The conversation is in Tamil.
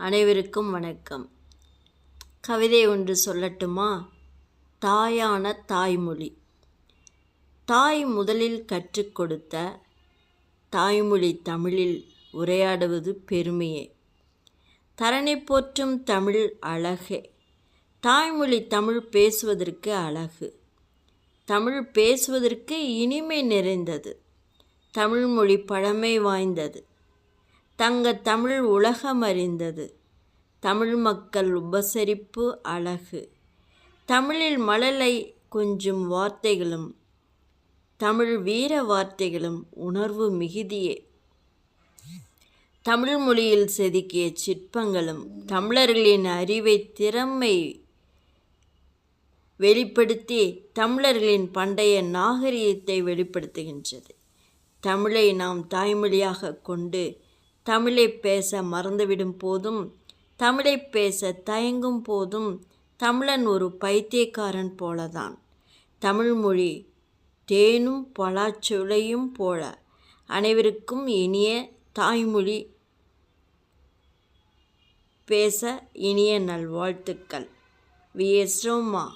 அனைவருக்கும் வணக்கம். கவிதை ஒன்று சொல்லட்டுமா? தாயான தாய்மொழி. தாய் முதலில் கற்றுக் கொடுத்த தாய்மொழி தமிழில் உரையாடுவது பெருமையே. தரணி போற்றும் தமிழ் அழகே. தாய்மொழி தமிழ் பேசுவதற்கு அழகு. தமிழ் பேசுவதற்கு இனிமை நிறைந்தது. தமிழ்மொழி பழமை வாய்ந்தது. தங்க தமிழ் உலகம் அறிந்தது தமிழ் மக்கள் உபசரிப்பு அழகு. தமிழில் மழலை கொஞ்சம் வார்த்தைகளும் தமிழ் வீர வார்த்தைகளும் உணர்வு மிகுதியே. தமிழ் மொழியில் செதுக்கிய சிற்பங்களும் தமிழர்களின் அறிவை திறமை வெளிப்படுத்தி தமிழர்களின் பண்டைய நாகரிகத்தை வெளிப்படுத்துகின்றது. தமிழை நாம் தாய்மொழியாக கொண்டு தமிழை பேச மறந்துவிடும் போதும் தமிழை பேச தயங்கும் போதும் தமிழன் ஒரு பைத்தியக்காரன் போலதான். தமிழ்மொழி தேனும் பலாச்சுளையும் போல. அனைவருக்கும் இனிய தாய்மொழி பேச இனிய நல்வாழ்த்துக்கள். வி. எஸ். ரோமா.